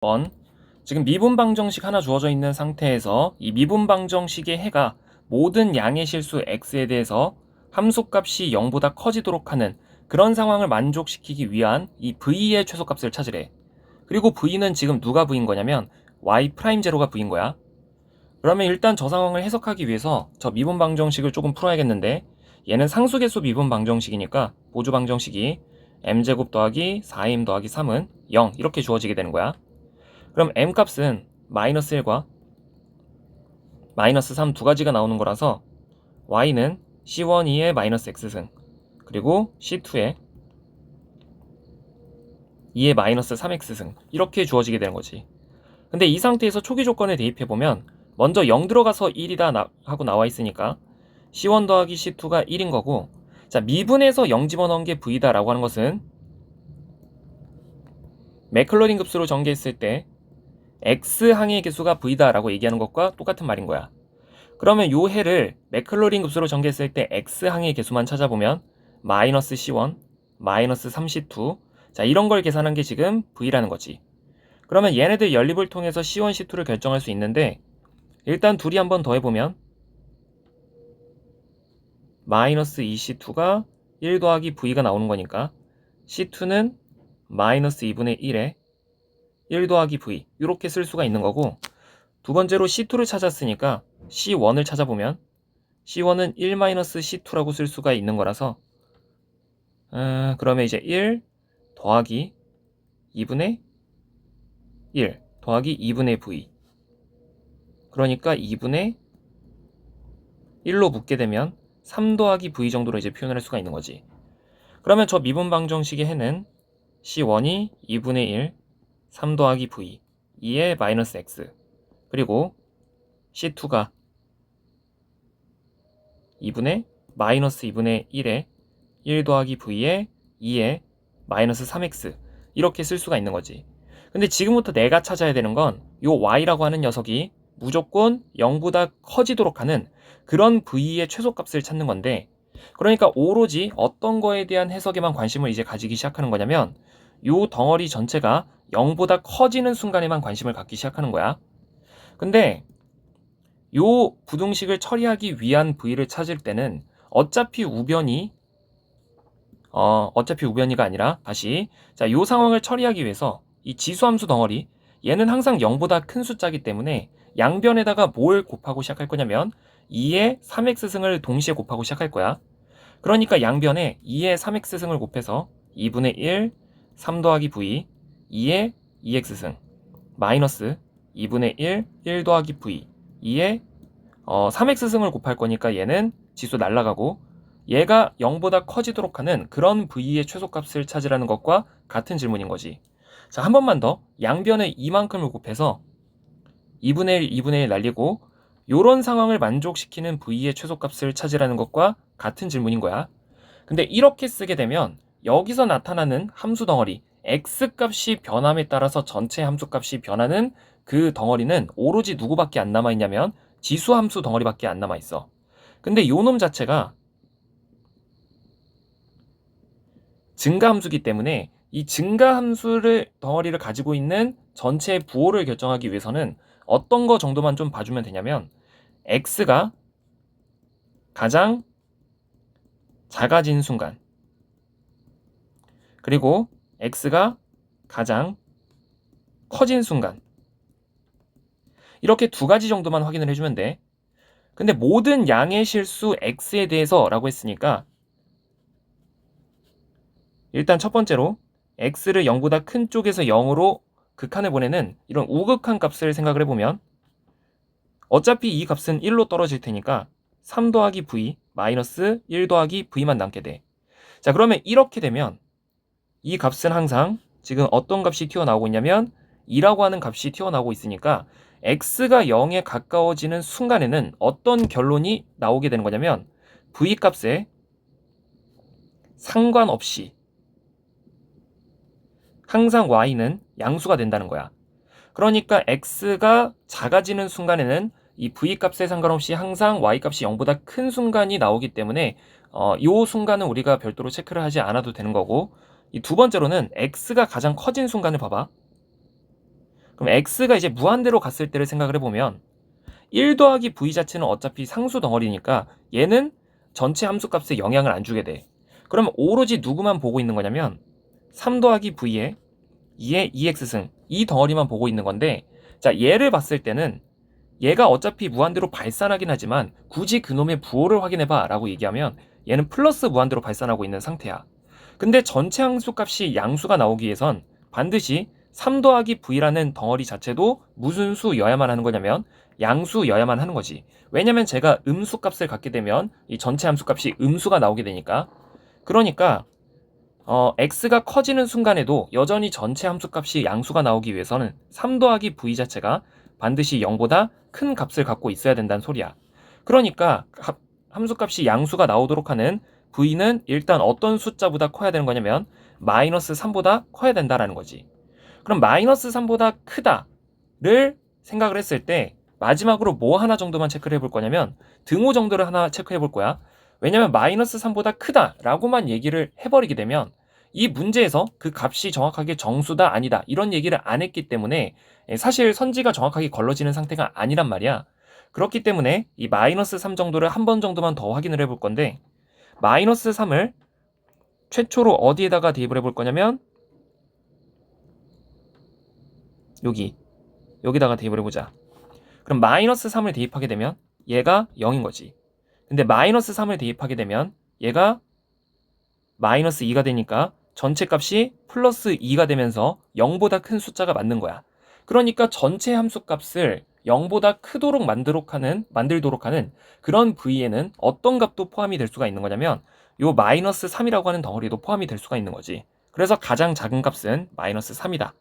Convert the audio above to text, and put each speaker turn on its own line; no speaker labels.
번 지금 미분 방정식 하나 주어져 있는 상태에서 이 미분 방정식의 해가 모든 양의 실수 x에 대해서 함수값이 0보다 커지도록 하는 그런 상황을 만족시키기 위한 이 v의 최소값을 찾으래. 그리고 v는 지금 누가 v인 거냐면 y 프라임 제로가 v인 거야. 그러면 일단 저 상황을 해석하기 위해서 저 미분 방정식을 조금 풀어야겠는데 얘는 상수계수 미분 방정식이니까 보조 방정식이 m제곱 더하기 4m 더하기 3은 0 이렇게 주어지게 되는 거야. 그럼 m 값은 마이너스 1과 마이너스 3 두 가지가 나오는 거라서 y는 c1, 2의 마이너스 x승 그리고 c2의 2의 마이너스 3x승 이렇게 주어지게 되는 거지. 근데 이 상태에서 초기 조건에 대입해 보면 먼저 0 들어가서 1이다 나- 하고 나와 있으니까 c1 더하기 c2가 1인 거고 자 미분에서 0 집어넣은 게 v다 라고 하는 것은 맥클로린 급수로 전개했을 때 x항의 개수가 v다라고 얘기하는 것과 똑같은 말인 거야. 그러면 요 해를 맥클로린 급수로 전개했을 때 x항의 개수만 찾아보면 마이너스 c1, 마이너스 3c2 자 이런 걸 계산한 게 지금 v라는 거지. 그러면 얘네들 연립을 통해서 c1, c2를 결정할 수 있는데 일단 둘이 한번 더 해보면 마이너스 2c2가 1 더하기 v가 나오는 거니까 c2는 마이너스 2분의 1에 1 더하기 v 이렇게 쓸 수가 있는 거고 두 번째로 c2를 찾았으니까 c1을 찾아보면 c1은 1 마이너스 c2라고 쓸 수가 있는 거라서 어, 그러면 이제 1 더하기 2분의 1 더하기 2분의 v 그러니까 2분의 1로 묶게 되면 3 더하기 v 정도로 이제 표현할 수가 있는 거지. 그러면 저 미분 방정식의 해는 c1이 2분의 1, 3 더하기 v, 2의 마이너스 x, 그리고 c2가 2분의 마이너스 2분의 1에 1 더하기 v에 2에 마이너스 3x 이렇게 쓸 수가 있는 거지. 근데 지금부터 내가 찾아야 되는 건 요 y라고 하는 녀석이 무조건 0보다 커지도록 하는 그런 v의 최소값을 찾는 건데 그러니까 오로지 어떤 거에 대한 해석에만 관심을 이제 가지기 시작하는 거냐면 요 덩어리 전체가 0보다 커지는 순간에만 관심을 갖기 시작하는 거야. 근데 요 부등식을 처리하기 위한 v를 찾을 때는 어차피 우변이 어, 어차피 우변이가 아니라 다시 자, 요 상황을 처리하기 위해서 이 지수함수 덩어리 얘는 항상 0보다 큰 숫자이기 때문에 양변에다가 뭘 곱하고 시작할 거냐면 2의 3x승을 동시에 곱하고 시작할 거야. 그러니까 양변에 2의 3x승을 곱해서 2분의 1, 3 더하기 v, 2의 2x승, 마이너스 2분의 1, 1 더하기 v, 2의 어, 3x승을 곱할 거니까 얘는 지수 날라가고 얘가 0보다 커지도록 하는 그런 v의 최소값을 찾으라는 것과 같은 질문인 거지. 자, 한 번만 더 양변에 이만큼을 곱해서 2분의 1, 2분의 1 날리고 요런 상황을 만족시키는 v의 최소값을 찾으라는 것과 같은 질문인 거야. 근데 이렇게 쓰게 되면 여기서 나타나는 함수 덩어리 x 값이 변함에 따라서 전체 함수 값이 변하는 그 덩어리는 오로지 누구밖에 안 남아 있냐면 지수 함수 덩어리밖에 안 남아 있어. 근데 요놈 자체가 증가 함수기 때문에 이 증가 함수를 덩어리를 가지고 있는 전체의 부호를 결정하기 위해서는 어떤 거 정도만 좀 봐주면 되냐면 x가 가장 작아진 순간 그리고 x가 가장 커진 순간 이렇게 두 가지 정도만 확인을 해주면 돼. 근데 모든 양의 실수 x에 대해서 라고 했으니까 일단 첫 번째로 x를 0보다 큰 쪽에서 0으로 극한을 보내는 이런 우극한 값을 생각을 해보면 어차피 이 값은 1로 떨어질 테니까 3 더하기 v 마이너스 1 더하기 v만 남게 돼. 자 그러면 이렇게 되면 이 값은 항상 지금 어떤 값이 튀어나오고 있냐면 2라고 하는 값이 튀어나오고 있으니까 x가 0에 가까워지는 순간에는 어떤 결론이 나오게 되는 거냐면 v 값에 상관없이 항상 y는 양수가 된다는 거야. 그러니까 x가 작아지는 순간에는 이 v 값에 상관없이 항상 y 값이 0보다 큰 순간이 나오기 때문에 어, 이 순간은 우리가 별도로 체크를 하지 않아도 되는 거고 이 두 번째로는 x가 가장 커진 순간을 봐봐. 그럼 x가 이제 무한대로 갔을 때를 생각을 해보면 1 더하기 v 자체는 어차피 상수 덩어리니까 얘는 전체 함수값에 영향을 안 주게 돼. 그러면 오로지 누구만 보고 있는 거냐면 3 더하기 v에 2의 2x승 이 덩어리만 보고 있는 건데 자 얘를 봤을 때는 얘가 어차피 무한대로 발산하긴 하지만 굳이 그놈의 부호를 확인해봐 라고 얘기하면 얘는 플러스 무한대로 발산하고 있는 상태야. 근데 전체 함수값이 양수가 나오기 위해선 반드시 3 더하기 v라는 덩어리 자체도 무슨 수여야만 하는 거냐면 양수여야만 하는 거지. 왜냐면 제가 음수 값을 갖게 되면 이 전체 함수 값이 음수가 나오게 되니까. 그러니까 어, x가 커지는 순간에도 여전히 전체 함수 값이 양수가 나오기 위해서는 3 더하기 v 자체가 반드시 0보다 큰 값을 갖고 있어야 된다는 소리야. 그러니까 값- 함수 값이 양수가 나오도록 하는 v는 일단 어떤 숫자보다 커야 되는 거냐면 마이너스 3보다 커야 된다라는 거지. 그럼 마이너스 3보다 크다를 생각을 했을 때 마지막으로 뭐 하나 정도만 체크를 해볼 거냐면 등호 정도를 하나 체크해 볼 거야. 왜냐면 마이너스 3보다 크다라고만 얘기를 해버리게 되면 이 문제에서 그 값이 정확하게 정수다 아니다 이런 얘기를 안 했기 때문에 예, 사실 선지가 정확하게 걸러지는 상태가 아니란 말이야. 그렇기 때문에 이 마이너스 3 정도를 한 번 정도만 더 확인을 해볼 건데 마이너스 3을 최초로 어디에다가 대입을 해볼 거냐면 여기 여기다가 대입을 해보자. 그럼 마이너스 3을 대입하게 되면 얘가 0인 거지. 근데 마이너스 3을 대입하게 되면 얘가 마이너스 2가 되니까 전체 값이 플러스 2가 되면서 0보다 큰 숫자가 맞는 거야. 그러니까 전체 함수 값을 0보다 크도록 만들도록 하는, 만들도록 하는 그런 v에는 어떤 값도 포함이 될 수가 있는 거냐면 요 마이너스 3이라고 하는 덩어리도 포함이 될 수가 있는 거지. 그래서 가장 작은 값은 마이너스 3이다.